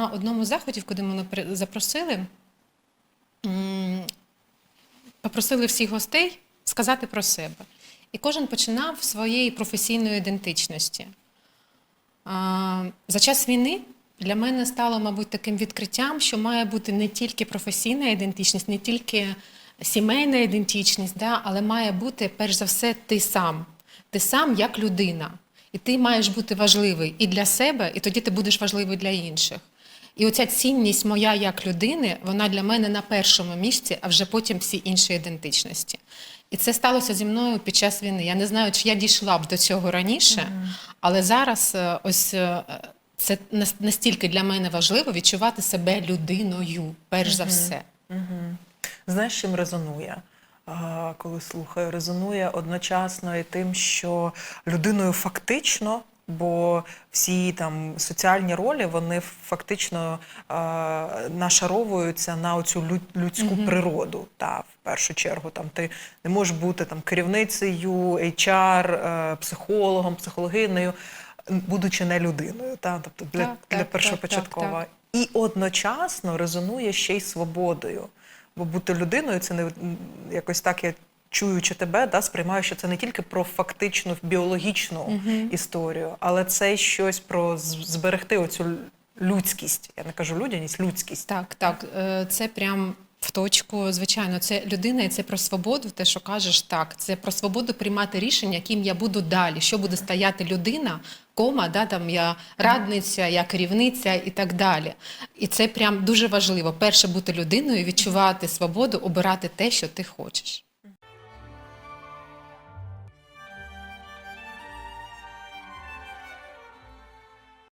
На одному з заходів, куди мене запросили, попросили всіх гостей сказати про себе. І кожен починав своєї професійної ідентичності. За час війни для мене стало, мабуть, таким відкриттям, що має бути не тільки професійна ідентичність, не тільки сімейна ідентичність, да, але має бути перш за все ти сам. Ти сам як людина. І ти маєш бути важливий і для себе, і тоді ти будеш важливий для інших. І оця цінність моя як людини, вона для мене на першому місці, а вже потім всі інші ідентичності. І це сталося зі мною під час війни. Я не знаю, чи я дійшла б до цього раніше, але зараз е, ось е, це настільки для мене важливо відчувати себе людиною, перш за все. Знаєш, чим резонує? Коли слухаю, резонує одночасно і тим, що людиною фактично, бо всі там соціальні ролі вони фактично а, нашаровуються на оцю лю- людську природу. Та в першу чергу там ти не можеш бути там керівницею, HR, е, психологом, психологинею, будучи не людиною. Та тобто для, Так, для так, першопочаткова. так, І одночасно резонує ще й свободою. Бо бути людиною це не якось так я чуючи тебе, да, сприймаю, що це не тільки про фактичну біологічну історію, але це щось про зберегти оцю людськість. Я не кажу людяність, людськість. Так, так, е, це прям в точку. Звичайно, це людина, і це про свободу. Те, що кажеш, так, це про свободу приймати рішення, ким я буду далі, що буде стояти людина, кома, да, там я радниця, я керівниця і так далі. І це прям дуже важливо. Перше бути людиною, відчувати свободу, обирати те, що ти хочеш.